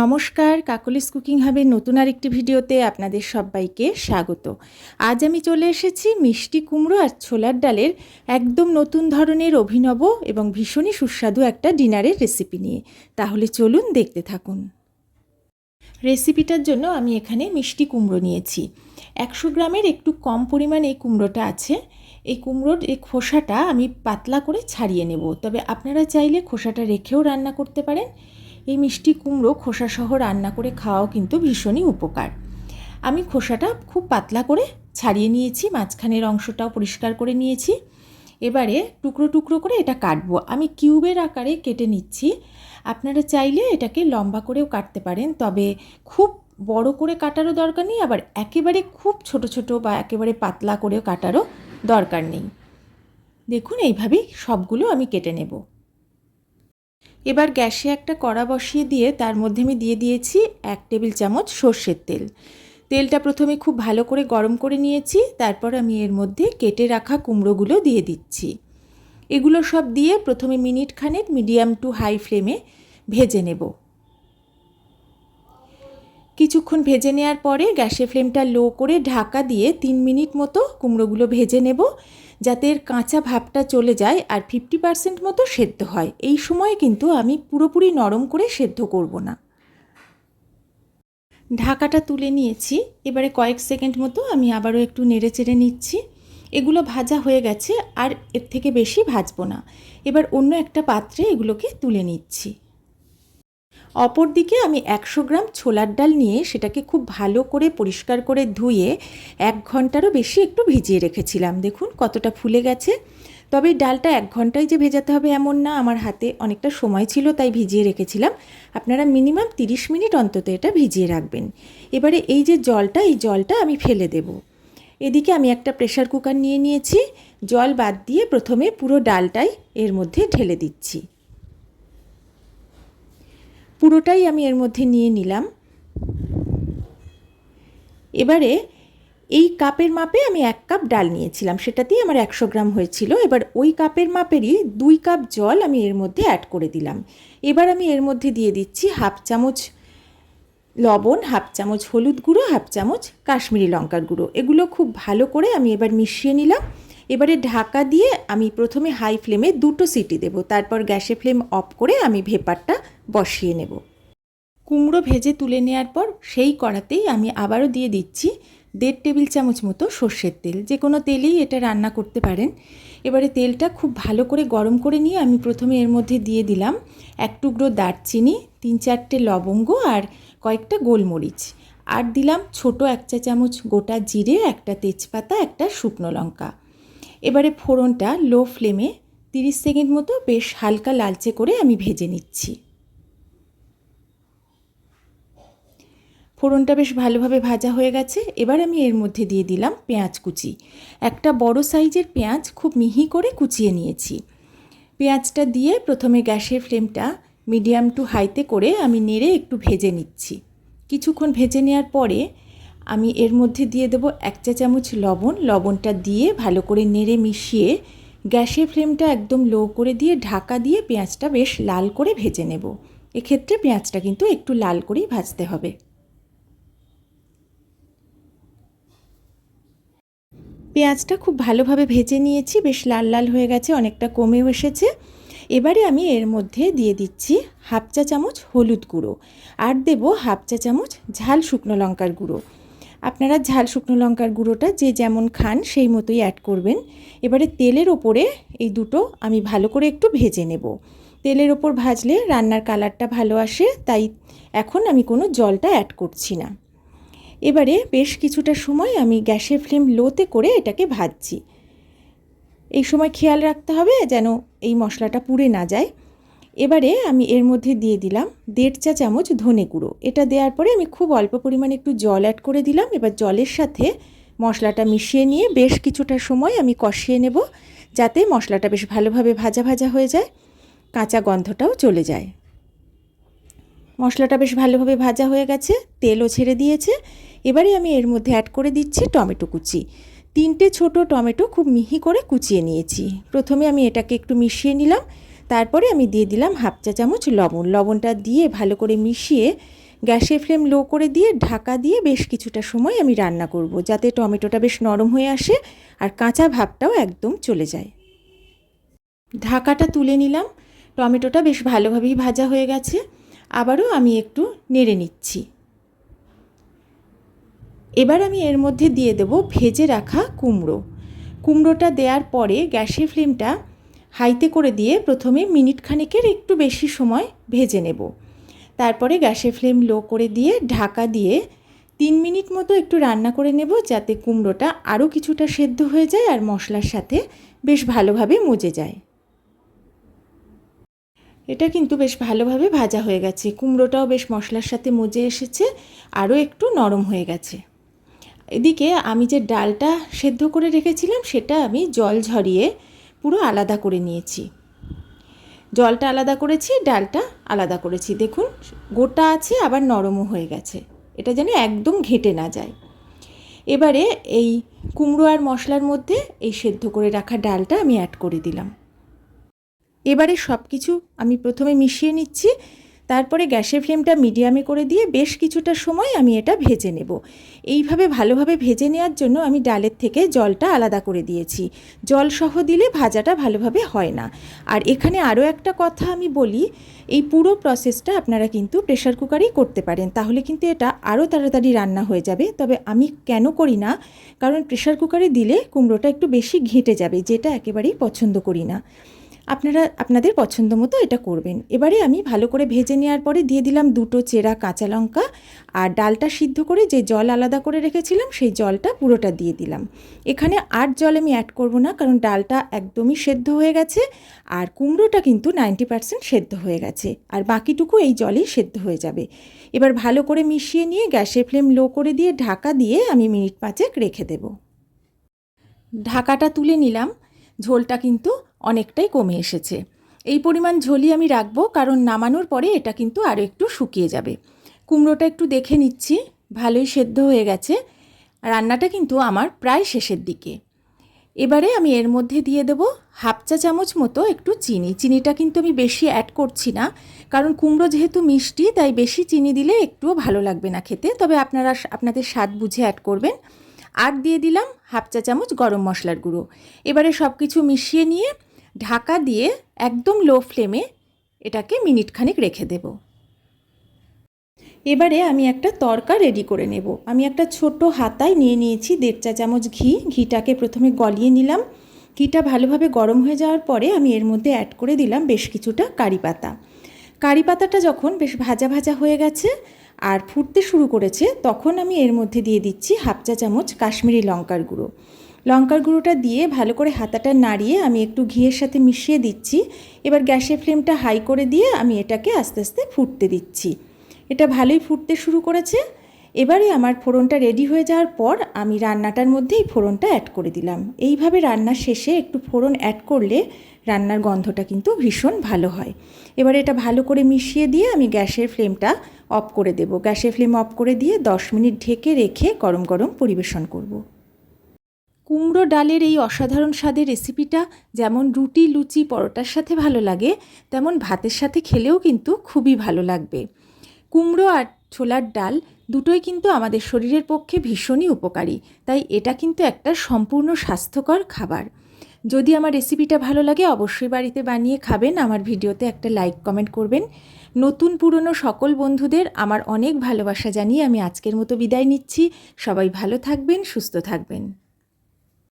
নমস্কার, কাকলিস কুকিং হাবের নতুন আর একটি ভিডিওতে আপনাদের সবাইকে স্বাগত। আজ আমি চলে এসেছি মিষ্টি কুমড়ো আর ছোলার ডালের একদম নতুন ধরনের অভিনব এবং ভীষণই সুস্বাদু একটা ডিনারের রেসিপি নিয়ে। তাহলে চলুন দেখতে থাকুন। রেসিপিটার জন্য আমি এখানে মিষ্টি কুমড়ো নিয়েছি। একশো গ্রামের একটু কম পরিমাণে এই কুমড়োটা আছে। এই কুমড়োর এই খোসাটা আমি পাতলা করে ছাড়িয়ে নেব। তবে আপনারা চাইলে খোসাটা রেখেও রান্না করতে পারেন। এই মিষ্টি কুমড়ো খোসাসহ রান্না করে খাওয়াও কিন্তু ভীষণই উপকার। আমি খোসাটা খুব পাতলা করে ছাড়িয়ে নিয়েছি, মাঝখানের অংশটাও পরিষ্কার করে নিয়েছি। এবারে টুকরো টুকরো করে এটা কাটবো। আমি কিউবের আকারে কেটে নিচ্ছি। আপনারা চাইলে এটাকে লম্বা করেও কাটতে পারেন, তবে খুব বড় করে কাটারও দরকার নেই, আবার একেবারে খুব ছোট ছোট বা একেবারে পাতলা করেও কাটারও দরকার নেই। দেখুন, এইভাবেই সবগুলো আমি কেটে নেব। এবার গ্যাসে একটা কড়া বসিয়ে দিয়ে তার মধ্যে আমি দিয়ে দিয়েছি এক টেবিল চামচ সর্ষের তেল। তেলটা প্রথমে খুব ভালো করে গরম করে নিয়েছি, তারপর আমি এর মধ্যে কেটে রাখা কুমড়োগুলো দিয়ে দিচ্ছি। এগুলো সব দিয়ে প্রথমে মিনিট খানেক মিডিয়াম টু হাই ফ্লেমে ভেজে নেব। কিছুক্ষণ ভেজে নেওয়ার পরে গ্যাসের ফ্লেমটা লো করে ঢাকা দিয়ে তিন মিনিট মতো কুমড়োগুলো ভেজে নেব, যাতে এর কাঁচা ভাবটা চলে যায় আর ফিফটি পার্সেন্ট মতো সেদ্ধ হয়। এই সময় কিন্তু আমি পুরোপুরি নরম করে সেদ্ধ করব না। ঢাকাটা তুলে নিয়েছি। এবারে কয়েক সেকেন্ড মতো আমি আবারও একটু নেড়ে চেড়ে নিচ্ছি। এগুলো ভাজা হয়ে গেছে আর এর থেকে বেশি ভাজবো না। এবার অন্য একটা পাত্রে এগুলোকে তুলে নিচ্ছি। অপর দিকে আমি একশো গ্রাম ছোলার ডাল নিয়ে সেটাকে খুব ভালো করে পরিষ্কার করে ধুয়ে এক ঘন্টারও বেশি একটু ভিজিয়ে রেখেছিলাম। দেখুন কতটা ফুলে গেছে। তবে ডালটা এক ঘন্টায় যে ভেজাতে হবে এমন না, আমার হাতে অনেকটা সময় ছিল তাই ভিজিয়ে রেখেছিলাম। আপনারা মিনিমাম তিরিশ মিনিট অন্তত এটা ভিজিয়ে রাখবেন। এবারে এই যে জলটা, এই জলটা আমি ফেলে দেব। এদিকে আমি একটা প্রেশার কুকার নিয়ে নিয়েছি। জল বাদ দিয়ে প্রথমে পুরো ডালটাই এর মধ্যে ঢেলে দিচ্ছি। পুরোটাই আমি এর মধ্যে নিয়ে নিলাম। এবারে এই কাপের মাপে আমি এক কাপ ডাল নিয়েছিলাম, সেটাতেই আমার একশো গ্রাম হয়েছিল। এবার ওই কাপের মাপেরই দুই কাপ জল আমি এর মধ্যে অ্যাড করে দিলাম। এবার আমি এর মধ্যে দিয়ে দিচ্ছি হাফ চামচ লবণ, হাফ চামচ হলুদ গুঁড়ো, হাফ চামচ কাশ্মীরি লঙ্কার গুঁড়ো। এগুলো খুব ভালো করে আমি এবার মিশিয়ে নিলাম। এবারে ঢাকা দিয়ে আমি প্রথমে হাই ফ্লেমে দুটো সিটি দেব, তারপর গ্যাসে ফ্লেম অফ করে আমি ভেপারটা বসিয়ে নেব। কুমড়ো ভেজে তুলে নেওয়ার পর সেই কড়াতেই আমি আবারও দিয়ে দিচ্ছি দেড় টেবিল চামচ মতো সর্ষের তেল, যে কোনো তেলেই এটা রান্না করতে পারেন। এবারে তেলটা খুব ভালো করে গরম করে নিয়ে আমি প্রথমে এর মধ্যে দিয়ে দিলাম এক টুকরো দারচিনি, তিন চারটে লবঙ্গ আর কয়েকটা গোলমরিচ। আর দিলাম ছোট এক চা চামচ গোটা জিরে, একটা তেজপাতা, একটা শুকনো লঙ্কা। এবারে ফোড়নটা লো ফ্লেমে তিরিশ সেকেন্ড মতো বেশ হালকা লালচে করে আমি ভেজে নিচ্ছি। ফোড়নটা বেশ ভালোভাবে ভাজা হয়ে গেছে। এবার আমি এর মধ্যে দিয়ে দিলাম পেঁয়াজ কুচি। একটা বড় সাইজের পেঁয়াজ খুব মিহি করে কুচিয়ে নিয়েছি। পেঁয়াজটা দিয়ে প্রথমে গ্যাসের ফ্লেমটা মিডিয়াম টু হাইতে করে আমি নেড়ে একটু ভেজে নিচ্ছি। কিছুক্ষণ ভেজে নেওয়ার পরে আমি এর মধ্যে দিয়ে দেবো এক চা চামচ লবণ। লবণটা দিয়ে ভালো করে নেড়ে মিশিয়ে গ্যাসের ফ্লেমটা একদম লো করে দিয়ে ঢাকা দিয়ে পেঁয়াজটা বেশ লাল করে ভেজে নেব। এক্ষেত্রে পেঁয়াজটা কিন্তু একটু লাল করেই ভাজতে হবে। পেঁয়াজটা খুব ভালোভাবে ভেজে নিয়েছি, বেশ লাল লাল হয়ে গেছে, অনেকটা কমেও এসেছে। এবারে আমি এর মধ্যে দিয়ে দিচ্ছি হাফ চা চামচ হলুদ গুঁড়ো। আর দেবো হাফ চা চামচ ঝাল শুকনো লঙ্কার গুঁড়ো। আপনারা ঝাল শুকনো লঙ্কার গুঁড়োটা যে যেমন খান সেই মতোই অ্যাড করবেন। এবারে তেলের ওপরে এই দুটো আমি ভালো করে একটু ভেজে নেব। তেলের ওপর ভাজলে রান্নার কালারটা ভালো আসে, তাই এখন আমি কোনো জলটা অ্যাড করছি না। এবারে বেশ কিছুটা সময় আমি গ্যাসের ফ্লেম লোতে করে এটাকে ভাজছি। এই সময় খেয়াল রাখতে হবে যেন এই মশলাটা পুড়ে না যায়। এবারে আমি এর মধ্যে দিয়ে দিলাম দেড় চা চামচ ধনে গুঁড়ো। এটা দেওয়ার পরে আমি খুব অল্প পরিমাণে একটু জল অ্যাড করে দিলাম। এবার জলের সাথে মশলাটা মিশিয়ে নিয়ে বেশ কিছুটা সময় আমি কষিয়ে নেব যাতে মশলাটা বেশ ভালোভাবে ভাজা ভাজা হয়ে যায়, কাঁচা গন্ধটাও চলে যায়। মশলাটা বেশ ভালোভাবে ভাজা হয়ে গেছে, তেলও ছেড়ে দিয়েছে। এবারে আমি এর মধ্যে অ্যাড করে দিচ্ছি টমেটো কুচি। তিনটে ছোট টমেটো খুব মিহি করে কুচিয়ে নিয়েছি। প্রথমে আমি এটাকে একটু মিশিয়ে নিলাম। তারপরে আমি দিয়ে দিলাম হাফ চা চামচ লবণ। লবণটা দিয়ে ভালো করে মিশিয়ে গ্যাসের ফ্লেম লো করে দিয়ে ঢাকা দিয়ে বেশ কিছুটা সময় আমি রান্না করব, যাতে টমেটোটা বেশ নরম হয়ে আসে আর কাঁচা ভাবটাও একদম চলে যায়। ঢাকাটা তুলে নিলাম। টমেটোটা বেশ ভালোভাবেই ভাজা হয়ে গেছে। আবারও আমি একটু নেড়ে নিচ্ছি। এবার আমি এর মধ্যে দিয়ে দেব ভেজে রাখা কুমড়ো। কুমড়োটা দেওয়ার পরে গ্যাসের ফ্লেমটা হাইতে করে দিয়ে প্রথমে মিনিট খানেকের একটু বেশি সময় ভেজে নেব। তারপরে গ্যাসের ফ্লেম লো করে দিয়ে ঢাকা দিয়ে তিন মিনিট মতো একটু রান্না করে নেব যাতে কুমড়োটা আরও কিছুটা সেদ্ধ হয়ে যায় আর মশলার সাথে বেশ ভালোভাবে মজে যায়। এটা কিন্তু বেশ ভালোভাবে ভাজা হয়ে গেছে। কুমড়োটাও বেশ মশলার সাথে মজে এসেছে, আরও একটু নরম হয়ে গেছে। এদিকে আমি যে ডালটা সেদ্ধ করে রেখেছিলাম, সেটা আমি জল ঝরিয়ে পুরো আলাদা করে নিয়েছি। জলটা আলাদা করেছি, ডালটা আলাদা করেছি। দেখুন, গোটা আছে, আবার নরমও হয়ে গেছে। এটা যেন একদম ঘেটে না যায়। এবারে এই কুমড়ো আর মশলার মধ্যে এই সেদ্ধ করে রাখা ডালটা আমি অ্যাড করে দিলাম। এবারে সব কিছু আমি প্রথমে মিশিয়ে নিচ্ছি। তারপরে গ্যাসের ফ্লেমটা মিডিয়ামে করে দিয়ে বেশ কিছুটা সময় আমি এটা ভেজে নেব। এইভাবে ভালোভাবে ভেজে নেওয়ার জন্য আমি ডালের থেকে জলটা আলাদা করে দিয়েছি। জল সহ দিলে ভাজাটা ভালোভাবে হয় না। আর এখানে আরও একটা কথা আমি বলি, এই পুরো প্রসেসটা আপনারা কিন্তু প্রেশার কুকারেই করতে পারেন। তাহলে কিন্তু এটা আরও তাড়াতাড়ি রান্না হয়ে যাবে। তবে আমি কেন করি না? কারণ প্রেশার কুকারে দিলে কুমড়োটা একটু বেশি ঘেঁটে যাবে, যেটা একেবারেই পছন্দ করি না। আপনারা আপনাদের পছন্দ মতো এটা করবেন। এবারে আমি ভালো করে ভেজে নেওয়ার পরে দিয়ে দিলাম দুটো চেরা কাঁচা লঙ্কা আর ডালটা সিদ্ধ করে যে জল আলাদা করে রেখেছিলাম সেই জলটা পুরোটা দিয়ে দিলাম। এখানে আর জল আমি অ্যাড করব না কারণ ডালটা একদমই সেদ্ধ হয়ে গেছে আর কুমড়োটা কিন্তু নাইনটি পারসেন্ট সেদ্ধ হয়ে গেছে আর বাকিটুকু এই জলেই সেদ্ধ হয়ে যাবে। এবার ভালো করে মিশিয়ে নিয়ে গ্যাসের ফ্লেম লো করে দিয়ে ঢাকা দিয়ে আমি মিনিট পাঁচেক রেখে দেব। ঢাকাটা তুলে নিলাম। ঝোলটা কিন্তু অনেকটাই কমে এসেছে। এই পরিমাণ ঝোলই আমি রাখব, কারণ নামানোর পরে এটা কিন্তু আরও একটু শুকিয়ে যাবে। কুমড়োটা একটু দেখে নিচ্ছি, ভালোই সেদ্ধ হয়ে গেছে। রান্নাটা কিন্তু আমার প্রায় শেষের দিকে। এবারে আমি এর মধ্যে দিয়ে দেবো হাফ চা চামচ মতো একটু চিনি। চিনিটা কিন্তু আমি বেশি অ্যাড করছি না, কারণ কুমড়ো যেহেতু মিষ্টি, তাই বেশি চিনি দিলে একটুও ভালো লাগবে না খেতে। তবে আপনারা আপনাদের স্বাদ বুঝে অ্যাড করবেন। আর দিয়ে দিলাম হাফ চা চামচ গরম মশলার গুঁড়ো। এবারে সব কিছু মিশিয়ে নিয়ে ঢাকা দিয়ে একদম লো ফ্লেমে এটাকে মিনিট খানিক রেখে দেব। এবারে আমি একটা তরকা রেডি করে নেব। আমি একটা ছোট হাতায় নিয়ে নিয়েছি দেড় চা চামচ ঘি। ঘিটাকে প্রথমে গলিয়ে নিলাম। ঘিটা ভালোভাবে গরম হয়ে যাওয়ার পরে আমি এর মধ্যে অ্যাড করে দিলাম বেশ কিছুটা কারি পাতা। কারি পাতাটা যখন বেশ ভাজা ভাজা হয়ে গেছে আর ফুটতে শুরু করেছে, তখন আমি এর মধ্যে দিয়ে দিচ্ছি হাফ চা চামচ কাশ্মীরি লঙ্কার গুঁড়ো। লঙ্কার গুঁড়োটা দিয়ে ভালো করে হাতাটা নাড়িয়ে আমি একটু ঘিয়ের সাথে মিশিয়ে দিচ্ছি। এবার গ্যাসের ফ্লেমটা হাই করে দিয়ে আমি এটাকে আস্তে আস্তে ফুটতে দিচ্ছি। এটা ভালোই ফুটতে শুরু করেছে। এবারে আমার ফোড়নটা রেডি হয়ে যাওয়ার পর আমি রান্নাটার মধ্যে এই ফোড়নটা অ্যাড করে দিলাম। এইভাবে রান্নার শেষে একটু ফোড়ন অ্যাড করলে রান্নার গন্ধটা কিন্তু ভীষণ ভালো হয়। এবার এটা ভালো করে মিশিয়ে দিয়ে আমি গ্যাসের ফ্লেমটা অফ করে দেব। গ্যাসের ফ্লেম অফ করে দিয়ে দশ মিনিট ঢেকে রেখে গরম গরম পরিবেশন করব। কুমড়ো ডালের এই অসাধারণ স্বাদের রেসিপিটা যেমন রুটি, লুচি, পরোটার সাথে ভালো লাগে, তেমন ভাতের সাথে খেলেও কিন্তু খুবই ভালো লাগবে। কুমড়ো আর ছোলার ডাল দুটোই কিন্তু আমাদের শরীরের পক্ষে ভীষণই উপকারী, তাই এটা কিন্তু একটা সম্পূর্ণ স্বাস্থ্যকর খাবার। যদি আমার রেসিপিটা ভালো লাগে, অবশ্যই বাড়িতে বানিয়ে খাবেন, আমার ভিডিওতে একটা লাইক, কমেন্ট করবেন। নতুন পুরনো সকল বন্ধুদের আমার অনেক ভালোবাসা জানিয়ে আমি আজকের মতো বিদায় নিচ্ছি। সবাই ভালো থাকবেন, সুস্থ থাকবেন।